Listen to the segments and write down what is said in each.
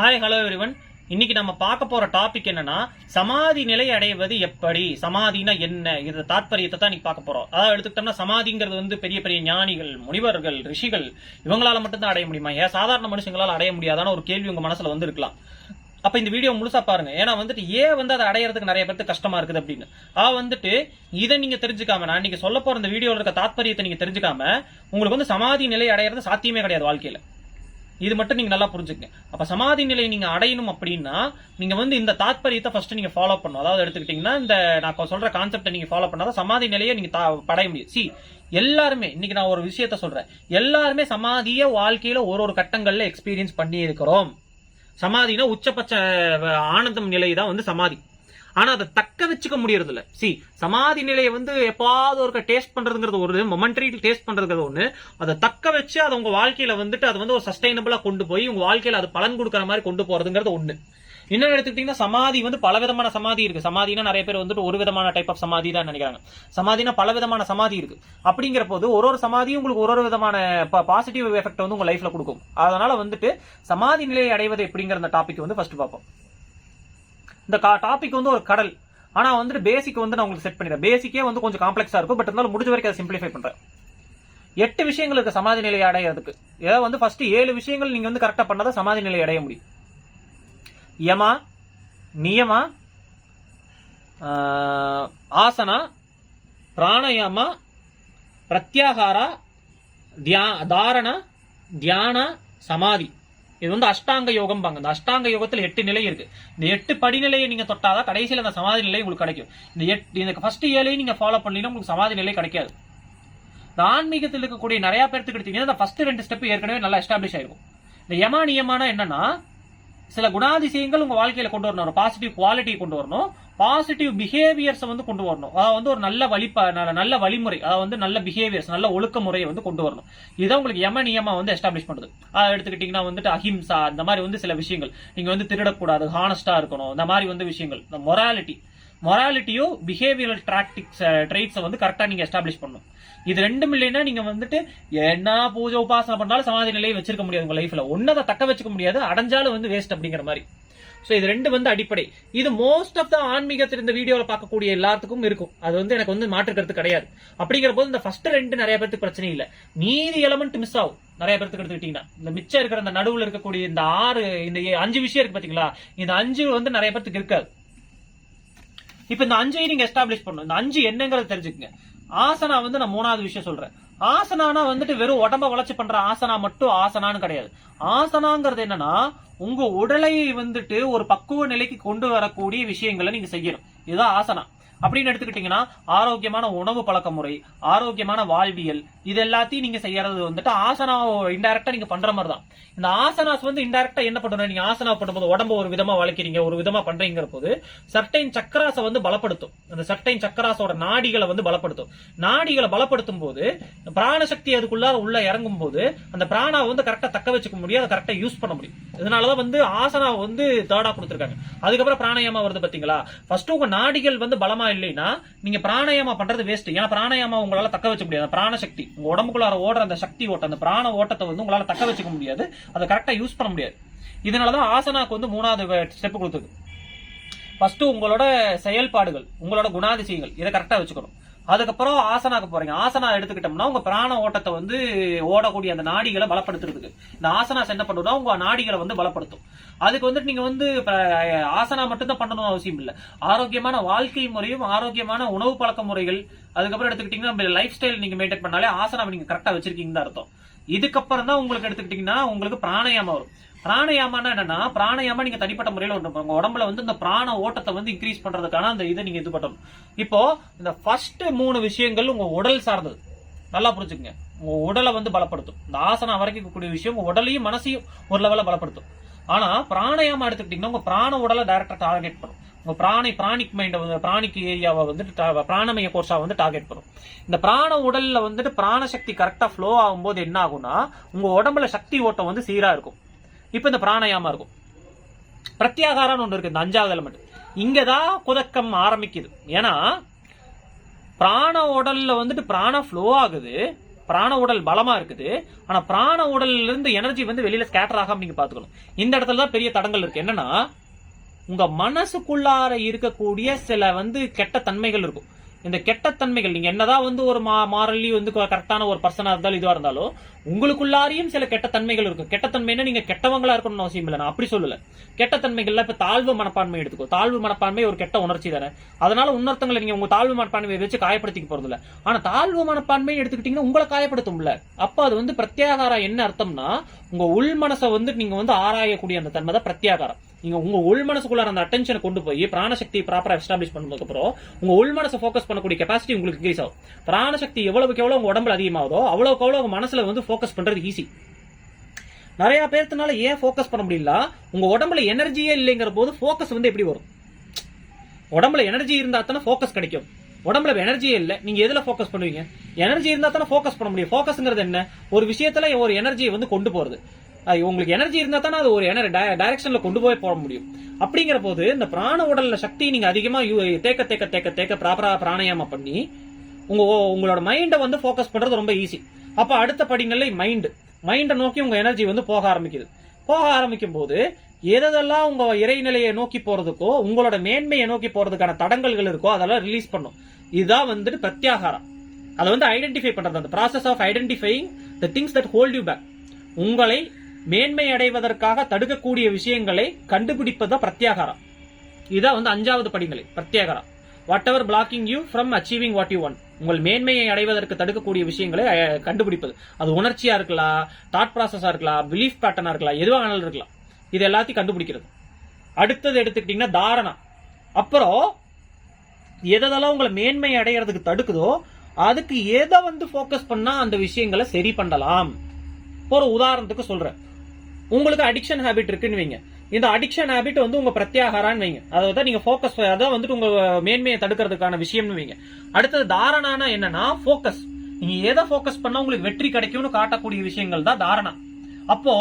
Hi hello everyone இன்னைக்கு நம்ம பார்க்க போற டாபிக் என்னன்னா சமாதி நிலை அடைவது எப்படி? சமாதினா என்ன? இது தாத்பரியத்தை தான் இன்னைக்கு பார்க்க போறோம். அதாவது எடுத்துக்கிட்டோம்னா சமாதிங்கிறது வந்து பெரிய பெரிய ஞானிகள் முனிவர்கள் ரிஷிகள் இவங்களால மட்டும்தான் அடைய முடியுமா? ஏன் சாதாரண மனுஷங்களால் அடைய முடியாதான ஒரு கேள்வி உங்க மனசுல வந்து இருக்கலாம் அப்ப இந்த வீடியோ முழுசா பாருங்க. ஏன்னா வந்துட்டு ஏன் வந்து அதை அடையறதுக்கு நிறைய பேருக்கு கஷ்டமா இருக்குது அப்படின்னு. ஆ வந்துட்டு இதை நீங்க தெரிஞ்சுக்காம நான் நீங்க சொல்ல போற இந்த வீடியோல இருக்க தாத்பரியத்தை நீங்க தெரிஞ்சுக்காம உங்களுக்கு வந்து சமாதி நிலை அடையிறது சாத்தியமே கிடையாது வாழ்க்கையில. இது மட்டும் நீங்க நல்லா புரிஞ்சுக்கங்க. அப்ப சமாதி நிலை நீங்க அடையணும் அப்படின்னா நீங்க வந்து இந்த தாத்பரியத்தை ஃபர்ஸ்ட் நீங்க ஃபாலோ பண்ணணும். அதாவது எடுத்துக்கிட்டீங்கன்னா இந்த நான் சொல்ற கான்செப்டை நீங்க ஃபாலோ பண்ணாதான் சமாதி நிலையை நீங்க தா- படைய முடியும். சி எல்லாருமே இன்னைக்கு நான் ஒரு விஷயத்த சொல்றேன். எல்லாருமே சமாதிய வாழ்க்கையில ஒரு ஒரு கட்டங்கள்ல எக்ஸ்பீரியன்ஸ் பண்ணி இருக்கிறோம் சமாதினா உச்சபட்ச ஆனந்தம் நிலை தான் வந்து சமாதி. ஆனா அதை தக்க வச்சுக்க முடியறது இல்ல சி சமாதி நிலையை வந்து எப்பாவது ஒரு டேஸ்ட் பண்றதுங்கிறது ஒரு மொமெண்டரி டேஸ்ட் பண்றதுங்கிறது ஒண்ணு. அதை தக்க வச்சு அதை உங்க வாழ்க்கையில வந்துட்டு அது வந்து ஒரு சஸ்டைனபிளா கொண்டு போய் உங்க வாழ்க்கையில அது பலன் கொடுக்கற மாதிரி கொண்டு போறதுங்கிறது ஒண்ணு. இன்னும் எடுத்துக்கிட்டீங்கன்னா சமாதி வந்து பல விதமான சமாதி இருக்கு. சமாதினா நிறைய பேர் வந்துட்டு ஒரு விதமான டைப் ஆஃப் சமாதி தான் நினைக்கிறாங்க. சமாதினா பல விதமான சமாதி இருக்கு. அப்படிங்கிற போது ஒரு ஒரு சமாதியும் உங்களுக்கு ஒரு ஒரு விதமான பாசிட்டிவ் எஃபெக்ட் வந்து உங்க லைஃப்ல கொடுக்கும். அதனால வந்துட்டு சமாதி நிலையை அடைவது எப்படிங்கிற அந்த டாபிக் வந்து ஃபர்ஸ்ட் பார்ப்போம். இந்த டாபிக் வந்து ஒரு கடல். ஆனா வந்துட்டு பேசிக் வந்து நான் உங்களுக்கு செட் பண்ணிடுறேன். பேசிக்கே வந்து கொஞ்சம் காம்ப்ளெக்ஸா இருக்கும். பட் இருந்தாலும் முடிஞ்ச வரைக்கும் அதை சிம்பிளிஃபை பண்றேன். எட்டு விஷயங்கள் இருக்கு சமாதி நிலை அடையிறதுக்கு. ஏதாவது வந்து ஃபர்ஸ்ட் ஏழு விஷயங்கள் நீங்க வந்து கரெக்டா பண்ணாதான் சமாதி நிலை அடைய முடியும். யமா நியமா ஆசனா பிராணயாமா பிரத்யாகாரா தியா தாரணா தியான சமாதி. இது வந்து அஷ்டாங்க யோகம் பாங்க இந்த அஷ்டாங்க யோகத்தில் எட்டு நிலை இருக்கு. இந்த எட்டு படிநிலையை நீங்க தொட்டாதான் கடைசியில் அந்த சமாதி நிலை உங்களுக்கு கிடைக்கும். இந்த எட்டு இந்த ஃபர்ஸ்ட் ஏழையும் நீங்க ஃபாலோ பண்ணீங்கன்னா உங்களுக்கு சமாதி நிலை கிடைக்காது. இந்த ஆன்மீகத்தில் இருக்கக்கூடிய நிறைய பேர்த்துக்கு எடுத்தீங்கன்னா இந்த ஃபர்ஸ்ட் ரெண்டு ஸ்டெப் ஏற்கனவே நல்லா எஸ்டாப்ளிஷ் ஆயிருக்கும். இந்த யமா நியமானா என்னன்னா சில குணாதிசயங்கள் உங்க வாழ்க்கையில கொண்டு வரணும். ஒரு பாசிட்டிவ் குவாலிட்டி கொண்டு வரணும். பாசிட்டிவ் பிஹேவியர்ஸ் வந்து கொண்டு வரணும். அதாவது வந்து ஒரு நல்ல வழிப்ப நல்ல- நல்ல வழிமுறை அதாவது வந்து நல்ல பிஹேவியர்ஸ் நல்ல ஒழுக்க முறையை வந்து கொண்டு வரணும். இதை உங்களுக்கு யம நியமா வந்து எஸ்டாப்ளிஷ் பண்ணுது. அதை எடுத்துக்கிட்டீங்கன்னா வந்துட்டு அஹிம்சா இந்த மாதிரி வந்து சில விஷயங்கள். நீங்க வந்து திருடக்கூடாது ஹானஸ்டா இருக்கணும். இந்த மாதிரி வந்து விஷயங்கள். இந்த மொராலிட்டி மொராலிட்டியோ பிஹேவியரல் ட்ராக்டிக்ஸ் ட்ரைட்ஸை வந்து கரெக்டாக நீங்கள் எஸ்டாப்ளிஷ் பண்ணணும். இது ரெண்டும் இல்லைன்னா நீங்கள் வந்துட்டு என்ன பூஜை உபாசனை பண்ணாலும் சமாதி நிலையை வச்சிருக்க முடியாது உங்கள் லைஃப்பில் ஒன்றை அதை தக்க வச்சுக்க முடியாது அடைஞ்சாலும் வந்து வேஸ்ட் அப்படிங்கிற மாதிரி. ஸோ இது ரெண்டு வந்து அடிப்படை. இது மோஸ்ட் ஆஃப் த ஆன்மீகத்தில் இந்த வீடியோவில் பார்க்கக்கூடிய எல்லாத்துக்கும் இருக்கும். அது வந்து எனக்கு வந்து மாற்று கருத்து கிடையாது. அப்படிங்கிற போது இந்த ஃபர்ஸ்ட் ரெண்டு நிறைய பேருக்கு பிரச்சனை இல்லை. மீதி எலமெண்ட் மிஸ் ஆகும். நிறைய பேருக்கு எடுத்துக்கிட்டீங்கன்னா. இந்த மிச்சம் இருக்கிற இந்த நடுவில் இருக்கக்கூடிய இந்த ஆறு இந்த அஞ்சு விஷயம் இருக்கு பார்த்தீங்களா இந்த அஞ்சு வந்து நிறைய பேருக்கு இருக்காது. இப்ப இந்த அஞ்சையும் நீங்க எஸ்டாப்ளிஷ் பண்ணணும். இந்த அஞ்சு என்னங்கிறத தெரிஞ்சுக்கங்க. ஆசனா வந்து நான் மூணாவது விஷயம் சொல்றேன். ஆசனானா வந்துட்டு வெறும் உடம்ப வளர்ச்சி பண்ற ஆசனா மட்டும் ஆசனான்னு கிடையாது. ஆசனாங்கிறது என்னன்னா உங்க உடலை வந்துட்டு ஒரு பக்குவ நிலைக்கு கொண்டு வரக்கூடிய விஷயங்களை நீங்க செய்யணும். இதுதான் ஆசனா. அப்படின்னு எடுத்துக்கிட்டீங்கன்னா ஆரோக்கியமான உணவு பழக்க முறை ஆரோக்கியமான வாழ்வியல் இது எல்லாத்தையும் நீங்க செய்யறது வந்துட்டு ஆசனா இன்டெரக்டா நீங்க பண்ற மாதிரி தான் இந்த ஆசனாஸ் வந்து இன்டெரக்டா என்ன பண்ணணும் நீங்க ஆசனா பண்ணும்போது உடம்பு ஒரு விதமா வளைக்கிறீங்க ஒரு விதமா பண்றீங்கிற போது சர்டைன் சக்கராசை வந்து பலப்படுத்தும். அந்த சர்டைன் சக்கராசோட நாடிகளை வந்து பலப்படுத்தும். நாடிகளை பலப்படுத்தும் போது பிராணசக்தி அதுக்குள்ளார உள்ள இறங்கும் போது அந்த பிராணாவை வந்து கரெக்டா தக்க வச்சுக்க முடியும் அதை கரெக்டா யூஸ் பண்ண முடியும். இதனாலதான் வந்து ஆசனா வந்து தேர்டா கொடுத்துருக்காங்க. அதுக்கப்புறம் பிராணாயாமா வருது பாத்தீங்களா? ஃபர்ஸ்ட் உங்க நாடிகள் வந்து பலமா இல்லைன்னா நீங்க பிராணாயாமா பண்றது வேஸ்ட் ஏன்னா பிராணாயாமா உங்களால தக்க வச்ச முடியாது. பிராண பிராணசக்தி உங்க உடம்புக்குள்ளார ஓடுற அந்த சக்தி ஓட்டம் அந்த பிராண ஓட்டத்தை வந்து உங்களால தக்க வச்சுக்க முடியாது. அதை கரெக்டா யூஸ் பண்ண முடியாது. இதனாலதான் ஆசனாக்கு வந்து மூணாவது ஸ்டெப் கொடுத்தது. ஃபர்ஸ்ட் உங்களோட செயல்பாடுகள் உங்களோட குணாதிசயங்கள் இதை கரெக்டா வச்சுக்கணும். அதுக்கப்புறம் ஆசனாக்கு போறீங்க. ஆசனா எடுத்துக்கிட்டோம்னா உங்க பிராண ஓட்டத்தை வந்து ஓடக்கூடிய அந்த நாடிகளை பலப்படுத்துறதுக்கு. இந்த ஆசனாஸ் என்ன பண்ணுன்னா உங்க நாடிகளை வந்து பலப்படுத்தும். அதுக்கு வந்துட்டு நீங்க வந்து ஆசனா மட்டும்தான் பண்ணணும் அவசியம் இல்லை. ஆரோக்கியமான வாழ்க்கை முறையும் ஆரோக்கியமான உணவு பழக்க முறைகள் அதுக்கப்புறம் எடுத்துக்கிட்டீங்கன்னா லைஃப் ஸ்டைல் நீங்க மெயின்டைன் பண்ணாலே ஆசனாவை நீங்க கரெக்டா வச்சிருக்கீங்கன்னு அர்த்தம். இதுக்கப்புறம் தான் உங்களுக்கு எடுத்துக்கிட்டீங்கன்னா உங்களுக்கு பிராணாயாமம் வரும். பிராணயாமம்னா என்னன்னா பிராணயாமம் நீங்க தனிப்பட்ட முறையில் ஒன்று உங்க உடம்புல வந்து இந்த பிராண ஓட்டத்தை வந்து இன்க்ரீஸ் பண்றதுக்கான அந்த இதை நீங்க இது பண்ணணும். இப்போ இந்த ஃபர்ஸ்ட் மூணு விஷயங்கள் உங்க உடல் சார்ந்தது. நல்லா புரிஞ்சுக்கங்க. உங்க உடலை வந்து பலப்படுத்தும். இந்த ஆசனம் வரைக்கும் இருக்கக்கூடிய விஷயம் உங்க உடலையும் மனசையும் ஒரு லெவலில் பலப்படுத்தும். ஆனா பிராணயாமம் எடுத்துக்கிட்டீங்கன்னா உங்க பிராண உடலை டைரக்டா டார்கெட் பண்ணும். உங்க பிராணி பிராணிக் மைண்ட் பிராணிக் ஏரியாவை வந்துட்டு பிராணமய கோர்ஸா வந்து டார்கெட் பண்ணும். இந்த பிராண உடல்ல வந்துட்டு பிராண சக்தி கரெக்டா ஃப்ளோ ஆகும்போது என்ன ஆகும்னா உங்க உடம்புல சக்தி ஓட்டம் வந்து சீரா இருக்கும். இப்போ இந்த பிராணாயாமம் இருக்கும். பிரத்யாகாரம்னு ஒன்று இருக்கு இந்த அஞ்சாவது எலமெண்ட் இங்கதான் குதக்கம் ஆரம்பிக்குது. ஏன்னா பிராண உடல்ல வந்துட்டு பிராண ஃப்ளோ ஆகுது. பிராண உடல் பலமா இருக்குது. ஆனா பிராண உடல்ல இருந்து எனர்ஜி வந்து வெளியில ஸ்கேட்டர் ஆகாம நீங்க பார்த்துக்கணும் இந்த இடத்துல தான் பெரிய தடங்கள் இருக்கு. என்னன்னா உங்க மனசுக்குள்ளார இருக்கக்கூடிய சில வந்து கெட்ட தன்மைகள் இருக்கும். இந்த கெட்ட தன்மைகள் நீங்க என்னதான் வந்து ஒரு மா மாரலி வந்து கரெக்டான ஒரு பர்சனா இருந்தாலும் இதுவா இருந்தாலும் உங்களுக்குள்ளாரையும் சில கெட்ட தன்மைகள் இருக்கும். கெட்ட தன்மைன்னா நீங்க கெட்டவங்களா இருக்கணும்னு அவசியம் இல்லை. நான் அப்படி சொல்லல. கெட்ட தன்மைகள்ல இப்ப தாழ்வு மனப்பான்மை எடுத்துக்கோ. தாழ்வு மனப்பான்மை ஒரு கெட்ட உணர்ச்சி தானே. அதனால இன்னொருத்தங்களை நீங்க உங்க தாழ்வு மனப்பான்மையை வச்சு காயப்படுத்திக்க போறது இல்ல ஆனா தாழ்வு மனப்பான்மை எடுத்துக்கிட்டீங்கன்னா உங்களை காயப்படுத்தும்ல. அப்ப அது வந்து பிரத்யாகாரம் என்ன அர்த்தம்னா உங்க உள் மனசை வந்து நீங்க வந்து ஆராயக்கூடிய அந்த தன்மை தான் பிரத்யாகாரம். நீங்க உங்க உள் மனசுக்குள்ளார அந்த அட்டென்ஷனை கொண்டு போய் பிராணசக்தி ப்ராப்பரா எஸ்டாப்ளிஷ் பண்ணதுக்கு அப்புறம் உங்க உள் மனசை ஃபோக்கஸ் பண்ணக்கூடிய கெபாசிட்டி உங்களுக்கு இன்க்ரீஸ் ஆகும். பிராணசக்தி எவ்வளவுக்கு எவ்வளவு உங்க உடம்புல அதிகமாகுதோ அவ்வளவுக்கு அவ்வளவு உங்க மனசுல வந்து ஃபோக்கஸ் பண்றது ஈஸி நிறைய பேர்த்தனால ஏன் ஃபோக்கஸ் பண்ண முடியல உங்க உடம்புல எனர்ஜியே இல்லைங்கிற போது ஃபோக்கஸ் வந்து எப்படி வரும்? உடம்புல எனர்ஜி இருந்தா தானே ஃபோக்கஸ் கிடைக்கும். உடம்புல எனர்ஜியே இல்லை நீங்க எதுல ஃபோக்கஸ் பண்ணுவீங்க? எனர்ஜி இருந்தா தானே ஃபோக்கஸ் பண்ண முடியும். ஃபோக்கஸ்ங்கிறது என்ன? ஒரு விஷயத்துல ஒரு எனர்ஜியை வந்து கொண்டு போறது. உங்களுக்கு எனர்ஜி இருந்தா தானே அது ஒரு எனர் டைரக்ஷன்ல கொண்டு போய் போட முடியும். அப்படிங்கிற போது இந்த பிராண உடல்ல சக்தி நீங்க அதிகமா யூ- தேக்க தேக்க தேக்க தேக்க ப்ராப்பரா பிராணாயாமம் பண்ணி உங்க உங்களோட மைண்டை வந்து ஃபோக்கஸ் பண்றது ரொம்ப ஈஸி அப்ப அடுத்த படிநிலை மைண்டு மைண்டை நோக்கி உங்க எனர்ஜி வந்து போக ஆரம்பிக்குது. போக ஆரம்பிக்கும் போது எதெல்லாம் உங்க இறைநிலையை நோக்கி போறதுக்கோ உங்களோட மேன்மையை நோக்கி போறதுக்கான தடங்கல்கள் இருக்கோ அதெல்லாம் ரிலீஸ் பண்ணும். இதுதான் வந்துட்டு பிரத்யாகாரம். அதை வந்து ஐடென்டிஃபை பண்றது. அந்த process of identifying the things that hold you back உங்களை மேன்மை அடைவதற்காக தடுக்கக்கூடிய விஷயங்களை கண்டுபிடிப்பது பிரத்யாகாரம். இதான் வந்து அஞ்சாவது படிநிலை பிரத்யாகாரம். Whatever blocking you from achieving what you want உங்கள் மேன்மையை அடைவதற்கு தடுக்கக்கூடிய விஷயங்களை கண்டுபிடிப்பது. அது உணர்ச்சியா இருக்கலாம் தாட் ப்ராசஸா இருக்கலாம் பிலீஃப் பேட்டர்னா இருக்கலாம் எதுவாக ஆனாலும் இருக்கலாம். இது எல்லாத்தையும் கண்டுபிடிக்கிறது. அடுத்தது எடுத்துக்கிட்டீங்கன்னா தாரணா. அப்புறம் எதெல்லாம் உங்களை மேன்மை அடையிறதுக்கு தடுக்குதோ அதுக்கு எதை வந்து ஃபோக்கஸ் பண்ணா அந்த விஷயங்களை சரி பண்ணலாம். ஒரு உதாரணத்துக்கு சொல்றேன். உங்களுக்கு அடிக்ஷன் ஹேபிட் இருக்குன்னு வைங்க. இந்த அடிக்ஷன் ஹேபிட் வந்து உங்க பிரத்யாகாரான்னு வைங்க. அதாவது நீங்க ஃபோக்கஸ் அதான் வந்துட்டு உங்க மேன்மையை தடுக்கிறதுக்கான விஷயம்னு வைங்க. அடுத்தது தாரணானா என்னன்னா ஃபோக்கஸ் நீங்க எதை ஃபோக்கஸ் பண்ணா உங்களுக்கு வெற்றி கிடைக்கும்னு காட்டக்கூடிய விஷயங்கள் தான் தாரணா. அப்போ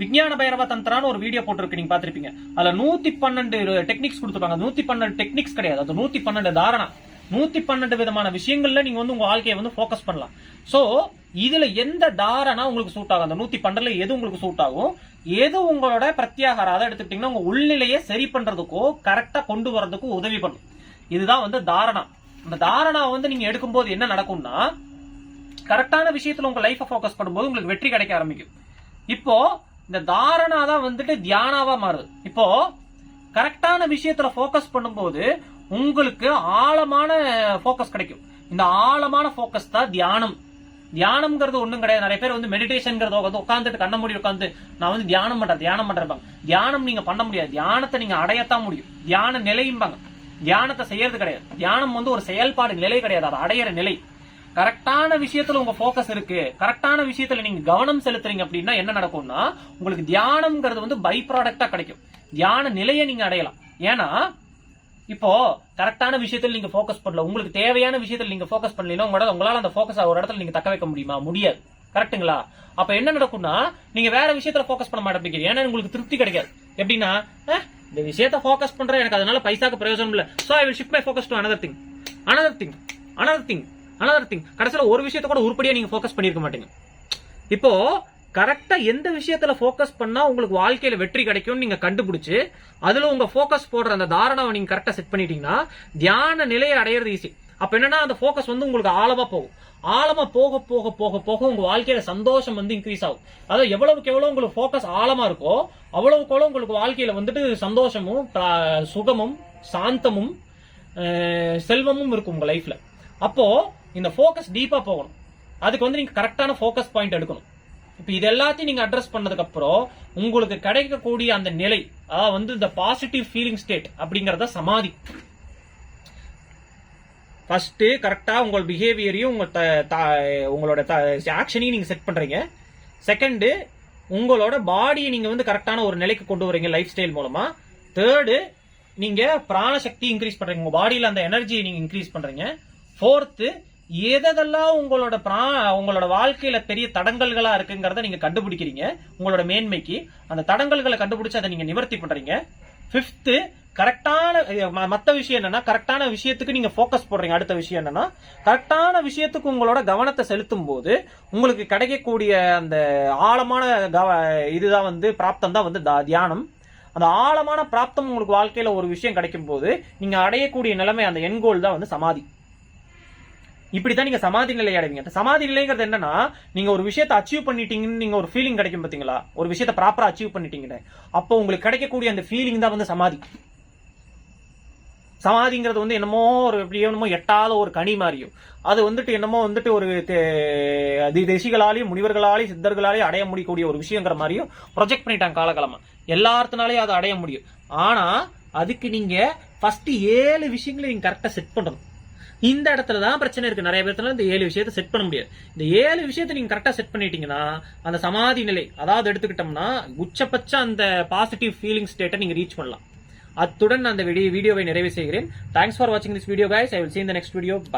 விஞ்ஞான பைரவ தந்திரான்னு ஒரு வீடியோ போட்டிருக்கு நீங்க பாத்திருப்பீங்க அதுல நூத்தி பன்னெண்டு டெக்னிக்ஸ் கொடுத்துருப்பாங்க. நூத்தி பன்னெண்டு டெக்னிக்ஸ் கிடையாது. அது நூத்தி பன்னெண்டு தாரணா. நூத்தி பன்னெண்டு விதமான விஷயங்கள்ல நீங்க வந்து உங்க வாழ்க்கையை வந்து ஃபோக்கஸ் பண்ணலாம். சோ இதுல எந்த தாரணா உங்களுக்கு சூட் ஆகும்? அந்த நூத்தி பன்னெண்டுல எது உங்களுக்கு சூட் ஆகும்? எது உங்களோட பிரத்யாகாரம் அதை எடுத்துக்கிட்டீங்கன்னா உங்க உள்நிலையை சரி பண்றதுக்கோ கரெக்டா கொண்டு வரதுக்கோ உதவி பண்ணும். இதுதான் வந்து தாரணா. இந்த தாரணா வந்து நீங்க எடுக்கும்போது என்ன நடக்கும்னா கரெக்டான விஷயத்துல உங்க லைஃபை ஃபோக்கஸ் பண்ணும்போது உங்களுக்கு வெற்றி கிடைக்க ஆரம்பிக்கும். இப்போ இந்த தாரணா தான் வந்துட்டு தியானாவா மாறுது. இப்போ கரெக்டான விஷயத்துல ஃபோக்கஸ் பண்ணும்போது உங்களுக்கு ஆழமான ஃபோக்கஸ் கிடைக்கும். இந்த ஆழமான ஃபோக்கஸ் தான் தியானம். தியானம்ங்கிறது ஒண்ணும் கிடையாது. நிறைய பேர் வந்து மெடிடேஷன்ங்கிறத உட்காந்துட்டு கண்ண மூடி உட்காந்து நான் வந்து தியானம் பண்றேன் தியானம் பண்றேன் தியானம் நீங்க பண்ண முடியாது. தியானத்தை நீங்க அடையத்தான் முடியும். தியான நிலையும்பாங்க. தியானத்தை செய்யறது கிடையாது. தியானம் வந்து ஒரு செயல்பாடு நிலை கிடையாது. அது அடையிற நிலை. கரெக்டான விஷயத்துல உங்க ஃபோக்கஸ் இருக்கு. கரெக்டான விஷயத்துல நீங்க கவனம் செலுத்துறீங்க அப்படின்னா என்ன நடக்கும்னா உங்களுக்கு தியானம்ங்கிறது வந்து பை ப்ராடக்டா கிடைக்கும். தியான நிலையை நீங்க அடையலாம். ஏன்னா இப்போ கரெக்டான விஷயத்தில் நீங்க ஃபோக்கஸ் பண்ணல உங்களுக்கு தேவையான விஷயத்தில் நீங்க ஃபோக்கஸ் பண்ணலனா உங்களால உங்களால அந்த ஃபோக்கஸ் ஒரு இடத்துல நீங்க தக்க வைக்க முடியுமா? முடியாது. கரெக்ட்டுங்களா அப்ப என்ன நடக்கும்னா நீங்க வேற விஷயத்துல ஃபோக்கஸ் பண்ண மாட்டேங்கிறீங்க ஏன்னா உங்களுக்கு திருப்தி கிடைக்காது. எப்படின்னா இந்த விஷயத்த ஃபோக்கஸ் பண்றேன். எனக்கு அதனால பைசாக்கு பிரயோஜனம் இல்ல. So I will shift my focus to another thing another thing another thing another thing கடைசியில ஒரு விஷயத்த கூட உருப்படியா நீங்க ஃபோக்கஸ் பண்ணிருக்க மாட்டீங்க. இப்போ கரெக்டா எந்த விஷயத்துல ஃபோக்கஸ் பண்ணா உங்களுக்கு வாழ்க்கையில வெற்றி கிடைக்கும் நீங்க கண்டுபிடிச்சு அதுல உங்க ஃபோக்கஸ் போடுற அந்த தாரணாவை நீங்க கரெக்டா செட் பண்ணிட்டீங்கன்னா தியான நிலையை அடையிறது ஈஸி அப்ப என்னன்னா அந்த ஃபோக்கஸ் வந்து உங்களுக்கு ஆழமா போகும். ஆழமா போக போக போக போக உங்க வாழ்க்கையில சந்தோஷம் வந்து இன்க்ரீஸ் ஆகும். அதாவது எவ்வளவுக்கு எவ்வளவு உங்களுக்கு ஃபோக்கஸ் ஆழமா இருக்கோ அவ்வளவுக்கு எவ்வளவு உங்களுக்கு வாழ்க்கையில வந்துட்டு சந்தோஷமும் சுகமும் சாந்தமும் செல்வமும் இருக்கும் உங்க லைஃப்ல அப்போ இந்த ஃபோக்கஸ் டீப்பா போகணும். அதுக்கு வந்து நீங்க கரெக்டான ஃபோக்கஸ் பாயிண்ட் எடுக்கணும். இப்ப இது எல்லாத்தையும் நீங்க அட்ரஸ் பண்ணதுக்கு அப்புறம் உங்களுக்கு கிடைக்கக்கூடிய அந்த நிலை அதாவது வந்து இந்த பாசிட்டிவ் ஃபீலிங் ஸ்டேட் அப்படிங்கறத சமாதி. ஃபர்ஸ்ட் கரெக்டா உங்கள் பிஹேவியரையும் உங்க த- த- உங்களோட ஆக்ஷனையும் நீங்க செட் பண்றீங்க. செகண்டு உங்களோட பாடியை நீங்க வந்து கரெக்டான ஒரு நிலைக்கு கொண்டு வரீங்க லைஃப் ஸ்டைல் மூலமா தேர்டு நீங்க பிராணசக்தி இன்க்ரீஸ் பண்றீங்க. உங்க பாடியில அந்த எனர்ஜியை நீங்க இன்க்ரீஸ் பண்றீங்க. ஃபோர்த்து எதெல்லாம் உங்களோட பிரா உங்களோட வாழ்க்கையில பெரிய தடங்கல்களா இருக்குங்கிறத நீங்க கண்டுபிடிக்கிறீங்க உங்களோட மேன்மைக்கு. அந்த தடங்கல்களை கண்டுபிடிச்சு அதை நீங்க நிவர்த்தி பண்றீங்க. ஃபிஃப்த்து கரெக்டான மற்ற விஷயம் என்னன்னா கரெக்டான விஷயத்துக்கு நீங்க ஃபோக்கஸ் போடுறீங்க. அடுத்த விஷயம் என்னன்னா கரெக்டான விஷயத்துக்கு உங்களோட கவனத்தை செலுத்தும் போது உங்களுக்கு கிடைக்கக்கூடிய அந்த ஆழமான கவ- இதுதான் வந்து பிராப்தம் தான் வந்து தா- தியானம். அந்த ஆழமான பிராப்தம் உங்களுக்கு வாழ்க்கையில ஒரு விஷயம் கிடைக்கும் போது நீங்க அடையக்கூடிய நிலைமை அந்த எண்கோல் தான் வந்து சமாதி. இப்படிதான் நீங்க சமாதி நிலை அடைவீங்க. சமாதி நிலைங்கிறது என்னன்னா நீங்க ஒரு விஷயத்தை அச்சீவ் பண்ணிட்டீங்கன்னு நீங்க ஒரு ஃபீலிங் கிடைக்கும் பாத்தீங்களா? ஒரு விஷயத்தை ப்ராப்பரா அச்சீவ் பண்ணிட்டீங்கன்னு. அப்போ உங்களுக்கு கிடைக்கக்கூடிய அந்த ஃபீலிங் தான் வந்து சமாதி. சமாதிங்கிறது வந்து என்னமோ ஒரு எப்படியோ என்னமோ எட்டாத ஒரு கனி மாதிரியும். அது வந்துட்டு என்னமோ வந்துட்டு ஒரு தே- முனிவர்களாலேயும் சித்தர்களாலேயும் அடைய முடியக்கூடிய ஒரு விஷயங்கிற மாதிரியும் ப்ரொஜெக்ட் பண்ணிட்டாங்க காலகாலமா. எல்லாத்தினாலையும் அதை அடைய முடியும். ஆனா அதுக்கு நீங்க ஃபர்ஸ்ட் ஏழு விஷயங்களை நீங்க கரெக்டா செட் பண்ணணும். இந்த இடத்துல தான் பிரச்சனை இருக்கு. நிறைய பேர்த்துல இந்த ஏழு விஷயத்த செட் பண்ண முடியாது. இந்த ஏழு விஷயத்த நீங்க கரெக்டா செட் பண்ணிட்டீங்கன்னா அந்த சமாதி நிலை அதாவது எடுத்துக்கிட்டோம்னா உச்சபட்ச அந்த பாசிட்டிவ் ஃபீலிங் ஸ்டேட்டை நீங்க ரீச் பண்ணலாம். அத்துடன் அந்த வீடியோ வீடியோவை நிறைவு செய்கிறேன். தேங்க்ஸ் ஃபார் வாட்சிங் this video guys I will see the next video bye